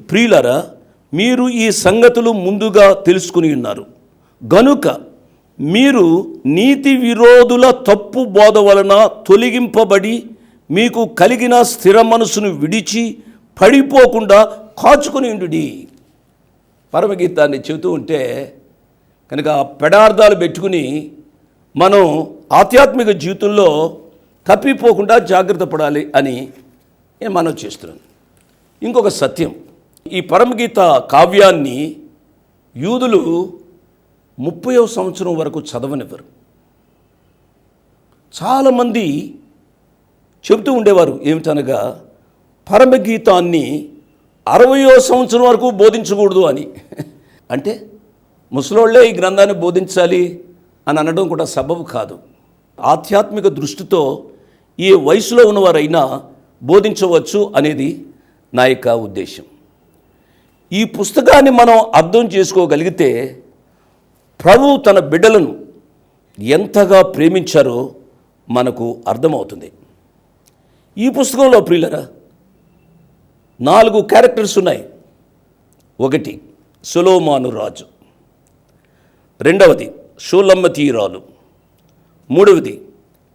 ప్రియులరా మీరు ఈ సంగతులు ముందుగా తెలుసుకుని ఉన్నారు. గనుక మీరు నీతి విరోధుల తప్పు బోధ వలన తొలగింపబడి మీకు కలిగిన స్థిర మనసును విడిచి పడిపోకుండా కాచుకుని ఉండుడి. పరమగీతాన్ని చెబుతూ ఉంటే కనుక పెడార్థాలు పెట్టుకుని మనం ఆధ్యాత్మిక జీవితంలో తప్పిపోకుండా జాగ్రత్త పడాలి అని నేను మనం చేస్తున్నాను. ఇంకొక సత్యం. ఈ పరమగీత కావ్యాన్ని యూదులు ముప్పయో సంవత్సరం వరకు చదవనివ్వరు. చాలామంది చెబుతూ ఉండేవారు ఏమిటనగా పరమగీతాన్ని అరవయో సంవత్సరం వరకు బోధించకూడదు అని. అంటే ముసలోళ్ళే ఈ గ్రంథాన్ని బోధించాలి అని అనడం కూడా సబబు కాదు. ఆధ్యాత్మిక దృష్టితో ఏ వయసులో ఉన్నవారైనా బోధించవచ్చు అనేది నా యొక్క ఉద్దేశం. ఈ పుస్తకాన్ని మనం అర్థం చేసుకోగలిగితే ప్రభు తన బిడ్డలను ఎంతగా ప్రేమించారో మనకు అర్థమవుతుంది. ఈ పుస్తకంలో ప్రియులరా నాలుగు క్యారెక్టర్స్ ఉన్నాయి. ఒకటి సులోమాను రాజు. రెండవది షూలమ్మతీరాలు మూడవది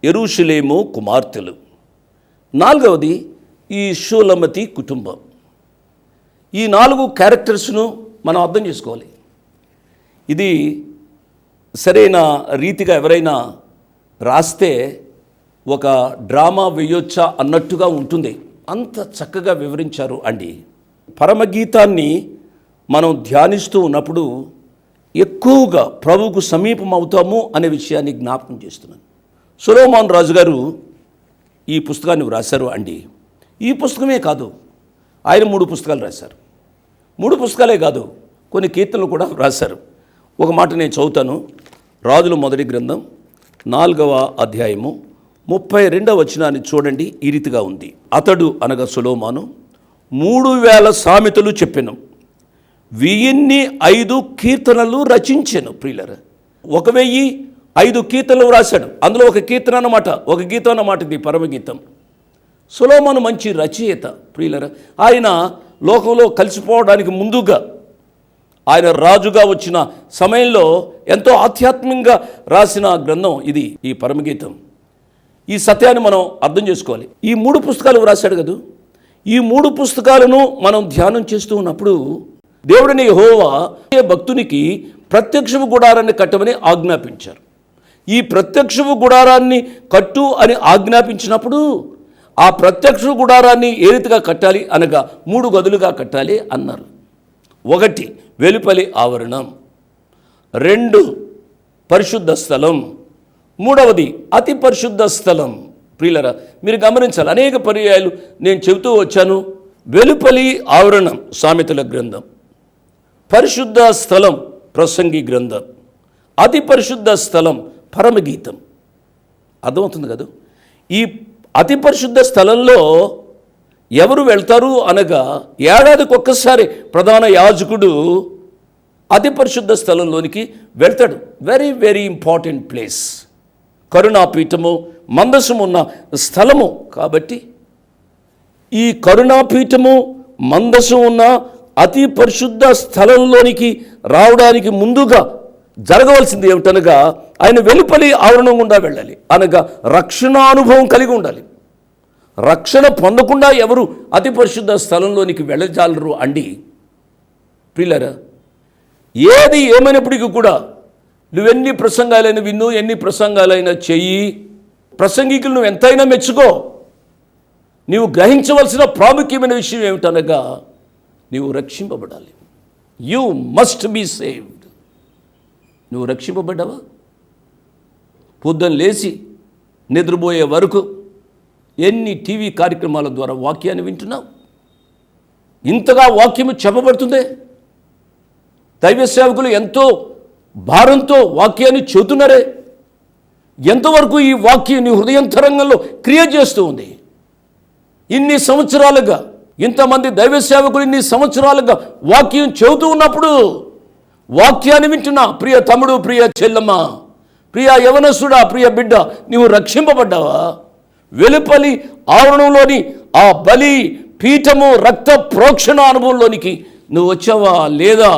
ఎరుషులేము కుమార్తెలు. నాలుగవది ఈ షూలమతి కుటుంబం. ఈ నాలుగు క్యారెక్టర్స్ను మనం అర్థం చేసుకోవాలి. ఇది సరైన రీతిగా ఎవరైనా రాస్తే ఒక డ్రామా వేయొచ్చా అన్నట్టుగా ఉంటుంది. అంత చక్కగా వివరించారు అండి. పరమగీతాన్ని మనం ధ్యానిస్తూ ఉన్నప్పుడు ఎక్కువగా ప్రభువుకు సమీపం అవుతాము అనే విషయాన్ని జ్ఞాపకం చేస్తున్నాను. సులోమాన్ రాజు గారు ఈ పుస్తకాన్ని వ్రాశారు అండి. ఈ పుస్తకమే కాదు ఆయన మూడు పుస్తకాలు రాశారు. మూడు పుస్తకాలే కాదు కొన్ని కీర్తనలు కూడా రాశారు. ఒక మాట నేను చదువుతాను. రాజుల మొదటి గ్రంథం నాలుగవ అధ్యాయము ముప్పై రెండవ వచనాన్ని చూడండి ఈ రీతిగా ఉంది. అతడు అనగా సులోమాను మూడు వేల సామెతలు చెప్పాను. వెయ్యిన్ని ఐదు కీర్తనలు రచించాను ప్రియులర్. ఒక వెయ్యి ఐదు కీర్తనలు రాశాడు. అందులో ఒక కీర్తన అన్నమాట ఒక గీతం అన్నమాట ఇది పరమగీతం. సులోమను మంచి రచయిత ప్రియులర. ఆయన లోకంలో కలిసిపోవడానికి ముందుగా ఆయన రాజుగా వచ్చిన సమయంలో ఎంతో ఆధ్యాత్మికంగా రాసిన గ్రంథం ఇది ఈ పరమగీతం. ఈ సత్యాన్ని మనం అర్థం చేసుకోవాలి. ఈ మూడు పుస్తకాలు రాశాడు కదా? ఈ మూడు పుస్తకాలను మనం ధ్యానం చేస్తూ ఉన్నప్పుడు దేవుడిని హోవా ఏ భక్తునికి ప్రత్యక్షపు గుడారాన్ని కట్టమని ఆజ్ఞాపించారు. ఈ ప్రత్యక్షపు గుడారాన్ని కట్టు అని ఆజ్ఞాపించినప్పుడు ఆ ప్రత్యక్ష గుడారాన్ని ఏ రీతిగా కట్టాలి అనగా మూడు గదులుగా కట్టాలి అన్నారు. ఒకటి వెలుపలి ఆవరణం. రెండు పరిశుద్ధ స్థలం. మూడవది అతి పరిశుద్ధ స్థలం. ప్రియులరా మీరు గమనించాలి అనేక పర్యాయాలు నేను చెబుతూ వచ్చాను. వెలుపలి ఆవరణం సామెతల గ్రంథం. పరిశుద్ధ స్థలం ప్రసంగి గ్రంథం. అతి పరిశుద్ధ స్థలం పరమగీతం. అర్థమవుతుంది కదా? ఈ అతి పరిశుద్ధ స్థలంలో ఎవరు వెళ్తారు అనగా ఏడాదికి ఒక్కసారి ప్రధాన యాజకుడు అతి పరిశుద్ధ స్థలంలోనికి వెళ్తాడు. వెరీ వెరీ ఇంపార్టెంట్ ప్లేస్ కరుణాపీఠము మందసము ఉన్న స్థలము కాబట్టి ఈ కరుణాపీఠము మందసం ఉన్న అతి పరిశుద్ధ స్థలంలోనికి రావడానికి ముందుగా జరగవలసింది ఏమిటనగా ఆయన వెలుపలి ఆవరణం గుండా వెళ్ళాలి. అనగా రక్షణ అనుభవం కలిగి ఉండాలి. రక్షణ పొందకుండా ఎవరు అతి పరిశుద్ధ స్థలంలోనికి వెళ్ళజాలరు అండి. ప్రిల్లరా ఏది ఏమైనప్పటికీ కూడా నువ్వెన్ని ప్రసంగాలైనా విన్ను ఎన్ని ప్రసంగాలైనా చెయ్యి ప్రసంగికులు నువ్వు ఎంతైనా మెచ్చుకో. నీవు గ్రహించవలసిన ప్రాముఖ్యమైన విషయం ఏమిటనగా నీవు రక్షింపబడాలి. యు మస్ట్ బీ సేవ్ నువ్వు రక్షింపబడ్డావా? పొద్దున లేచి నిద్రపోయే వరకు ఎన్ని టీవీ కార్యక్రమాల ద్వారా వాక్యాన్ని వింటున్నావు? ఇంతగా వాక్యము చెప్పబడుతుంది? దైవ సేవకులు ఎంతో భారంతో వాక్యాన్ని చెబుతున్నారే? ఎంతవరకు ఈ వాక్యం నీ హృదయంతరంగంలో క్రియ చేస్తూ ఉంది? ఇన్ని సంవత్సరాలుగా ఇంతమంది దైవ సేవకులు ఇన్ని సంవత్సరాలుగా వాక్యం చెబుతూ ఉన్నప్పుడు వాక్యాన్ని వింటున్నా ప్రియ తమ్ముడు ప్రియ చెల్లమ్మ ప్రియ యవనసుడా ప్రియ బిడ్డ నీవు రక్షింపబడ్డావా? వెలుపలి ఆవరణంలోని ఆ బలి పీఠము రక్త ప్రోక్షణ అనుభవంలోనికి నువ్వు వచ్చావా లేదా?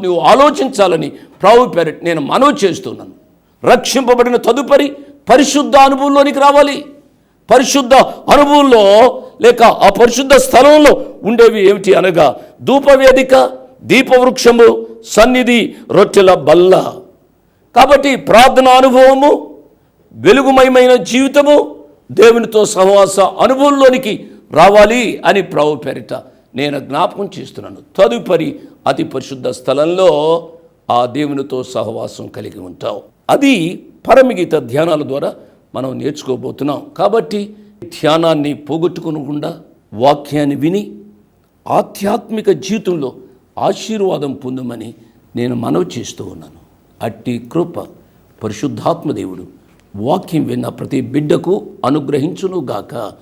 నువ్వు ఆలోచించాలని ప్రావు పెరట్ నేను మనవి చేస్తున్నాను. రక్షింపబడిన తదుపరి పరిశుద్ధ అనుభవంలోనికి రావాలి. పరిశుద్ధ అనుభవంలో లేక ఆ పరిశుద్ధ స్థలంలో ఉండేవి ఏమిటి అనగా ధూపవేదిక దీపవృక్షము సన్నిధి రొట్టెల బల్ల. కాబట్టి ప్రార్థన అనుభవము వెలుగుమయమైన జీవితము దేవునితో సహవాస అనుభవంలోనికి రావాలి అని ప్రభు పేరిట నేను జ్ఞాపకం చేస్తున్నాను. తదుపరి అతి పరిశుద్ధ స్థలంలో ఆ దేవునితో సహవాసం కలిగి ఉంటావు అది పరమిగీత ధ్యానాల ద్వారా మనం నేర్చుకోబోతున్నాం. కాబట్టి ధ్యానాన్ని పోగొట్టుకునకుండా వాక్యాన్ని విని ఆధ్యాత్మిక జీవితంలో ఆశీర్వాదం పొందమని నేను మనవి చేస్తూ ఉన్నాను. అట్టి కృప పరిశుద్ధాత్మ దేవుడు వాక్యం విన్న ప్రతి బిడ్డకు అనుగ్రహించునుగాక.